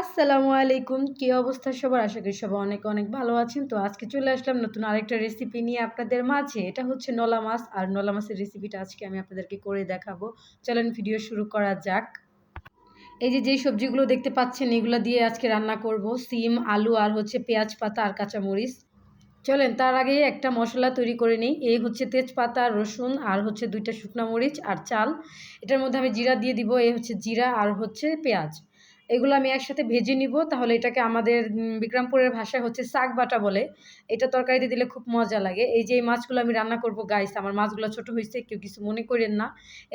আসসালামু আলাইকুম। কী অবস্থা সবার? আশা করি সবাই অনেক অনেক ভালো আছেন। তো আজকে চলে আসলাম নতুন আরেকটা রেসিপি নিয়ে আপনাদের মাঝে। এটা হচ্ছে নলা মাছ। আর নলা মাছের রেসিপিটা আজকে আমি আপনাদেরকে করে দেখাবো। চলেন ভিডিও শুরু করা যাক। এই যে যেই সবজিগুলো দেখতে পাচ্ছেন, এগুলো দিয়ে আজকে রান্না করব। সিম, আলু আর হচ্ছে পেঁয়াজ পাতা আর কাঁচামরিচ। চলেন, তার আগে একটা মশলা তৈরি করে নিই। এই হচ্ছে তেজপাতা, রসুন আর হচ্ছে দুইটা শুকনো মরিচ আর চাল। এটার মধ্যে আমি জিরা দিয়ে দিব। এই হচ্ছে জিরা আর হচ্ছে পেঁয়াজ। এগুলো আমি একসাথে ভেজে নিব। তাহলে এটাকে আমাদের বিক্রমপুরের ভাষায় হচ্ছে শাক বাটা বলে। এটা তরকারিতে দিলে খুব মজা লাগে। এই যে এই মাছগুলো আমি রান্না করব গাইস আমার মাছগুলো ছোট হয়েছে, কেউ কিছু মনে করেন না।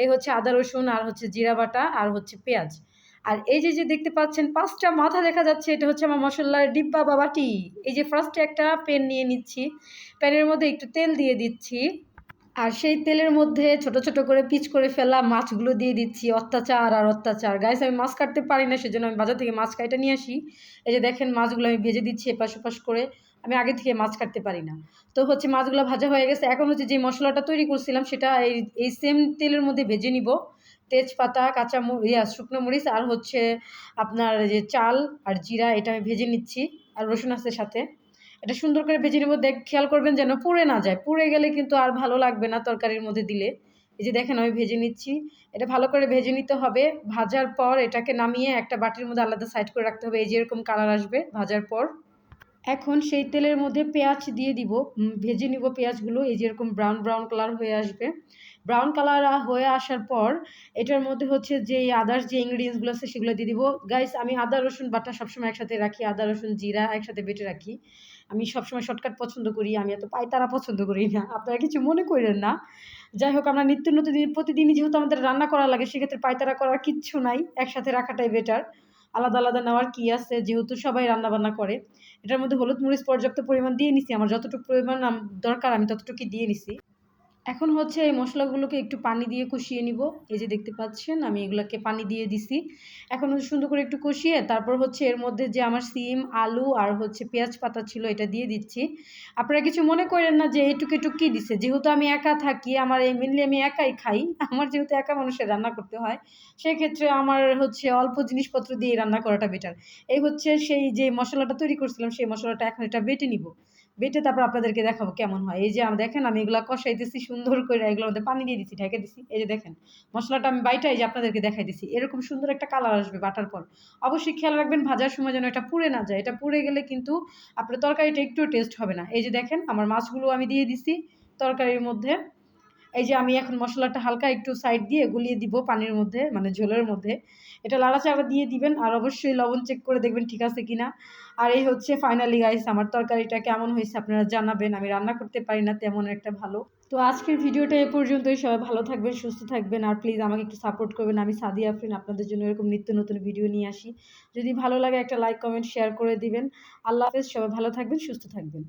এই হচ্ছে আদা, রসুন আর হচ্ছে জিরা বাটা আর হচ্ছে পেঁয়াজ। আর এই যে যে দেখতে পাচ্ছেন, পাঁচটা মাথা দেখা যাচ্ছে, এটা হচ্ছে আমার মশলার ডিব্বা বা বাটি এই যে ফার্স্টে একটা পেন নিয়ে নিচ্ছি। প্যানের মধ্যে একটু তেল দিয়ে দিচ্ছি। আর সেই তেলের মধ্যে ছোট ছোট করে পিচ করে ফেলা মাছগুলো দিয়ে দিচ্ছি, অত্যাচার আর অত্যাচার। গাইস আমি মাছ কাটতে পারি না, সেজন্য আমি বাজার থেকে মাছ কাটা নিয়ে আসি। এই যে দেখেন মাছগুলো আমি ভেজে দিচ্ছি এপাশ ওপাশ করে। আমি আগে থেকে মাছ কাটতে পারি না। তো হচ্ছে মাছগুলো ভাজা হয়ে গেছে। এখন হচ্ছে যে মশলাটা তৈরি করছিলাম, সেটা এই এই সেম তেলের মধ্যে ভেজে নিব। তেজপাতা কাঁচা ইয়া, শুকনো মরিচ আর হচ্ছে আপনার যে চাল আর জিরা, এটা আমি ভেজে নিচ্ছি। আর রসুন আছে সাথে। এটা সুন্দর করে ভেজে নেব। দেখ, খেয়াল করবেন যেন পুড়ে না যায়। পুড়ে গেলে কিন্তু আর ভালো লাগবে না তরকারির মধ্যে দিলে। এই যে দেখেন, আমি ভেজে নিচ্ছি। এটা ভালো করে ভেজে নিতে হবে। ভাজার পর এটাকে নামিয়ে একটা বাটির মধ্যে আলাদা সাইড করে রাখতে হবে। এই যে এরকম কালার আসবে ভাজার পর। এখন সেই তেলের মধ্যে পেঁয়াজ দিয়ে দিব। ভেজে নিব পেঁয়াজগুলো। এই যেরকম ব্রাউন ব্রাউন কালার হয়ে আসবে। ব্রাউন কালার হয়ে আসার পর, এটার মধ্যে হচ্ছে যে আদার্স যে ইনগ্রিডিয়েন্টসগুলো আছে সেগুলো দিয়ে দিব। গাইস আমি আদা, রসুন, বাটা সবসময় একসাথে রাখি। আদা, রসুন, জিরা একসাথে বেটে রাখি। আমি সবসময় শর্টকাট পছন্দ করি, আমি এত পায়তারা পছন্দ করি না। আপনারা কিছু মনে করেন না। যাই হোক, আমরা নিত্য নতুন প্রতিদিনই যেহেতু আমাদের রান্না করা লাগে, সেক্ষেত্রে পায়তারা করার কিচ্ছু নাই। একসাথে রাখাটাই বেটার আলাদা আলাদা নেওয়ার কী আছে? যেহেতু সবাই রান্না বান্না করে। এটার মধ্যে হলুদ মরিচ পর্যাপ্ত পরিমাণ দিয়ে নিছি। আমার যতটুকু পরিমাণ দরকার, আমি ততটুকুই দিয়ে নিছি। এখন হচ্ছে এই মশলাগুলোকে একটু পানি দিয়ে কষিয়ে নিব। এই যে দেখতে পাচ্ছেন, আমি এগুলোকে পানি দিয়ে দিছি। এখন সুন্দর করে একটু কষিয়ে তারপর হচ্ছে এর মধ্যে যে আমার সিম, আলু আর হচ্ছে পেঁয়াজ পাতা ছিল এটা দিয়ে দিচ্ছি। আপনারা কিছু মনে করেন না যে এইটুকু একটু কী দিছে। যেহেতু আমি একা থাকি, আমার এই মেনলি আমি একাই খাই, আমার যেহেতু একা মানুষের রান্না করতে হয়, সেক্ষেত্রে আমার হচ্ছে অল্প জিনিসপত্র দিয়ে রান্না করাটা বেটার এই হচ্ছে সেই যে মশলাটা তৈরি করছিলাম, সেই মশলাটা এখন এটা বেটে নিব। বেটে তারপর আপনাদেরকে দেখাবো কেমন হয়। এই যে দেখেন, আমি এগুলো কষাইতেছি, সুন্দর করে এগুলোর মধ্যে পানি দিয়ে দিচ্ছি ঢেকে দিচ্ছি এই যে দেখেন, মশলাটা আমি বাইটাই যে আপনাদেরকে দেখাই দিচ্ছি এরকম সুন্দর একটা কালার আসবে বাটার পর। অবশ্যই খেয়াল রাখবেন, ভাজার সময় যেন এটা পুড়ে না যায়। এটা পুড়ে গেলে কিন্তু আপনার তরকারিটা একটু টেস্ট হবে না। এই যে দেখেন, আমার মাছগুলো আমি দিয়ে দিছি তরকারির মধ্যে। এই যে আমি এখন মশলাটা হালকা একটু সাইড দিয়ে গুলিয়ে দিব পানির মধ্যে মানে ঝোলের মধ্যে। এটা লাড়াচাড়া দিয়ে দিবেন আর অবশ্যই লবণ চেক করে দেখবেন ঠিক আছে কিনা। আর এই হচ্ছে ফাইনালি গাইস আমার তরকারিটা কেমন হয়েছে আপনারা জানাবেন। আমি রান্না করতে পারি না তেমন একটা ভালো। তো আজকের ভিডিওটা এ পর্যন্তই। সবাই ভালো থাকবেন, সুস্থ থাকবেন আর প্লিজ আমাকে একটু সাপোর্ট করবেন। আমি সাদি আফরিন, আপনাদের জন্য এরকম নিত্য নতুন ভিডিও নিয়ে আসি। যদি ভালো লাগে একটা লাইক কমেন্ট শেয়ার করে দিবেন। আল্লাহ হাফেজ। সবাই ভালো থাকবেন, সুস্থ থাকবেন।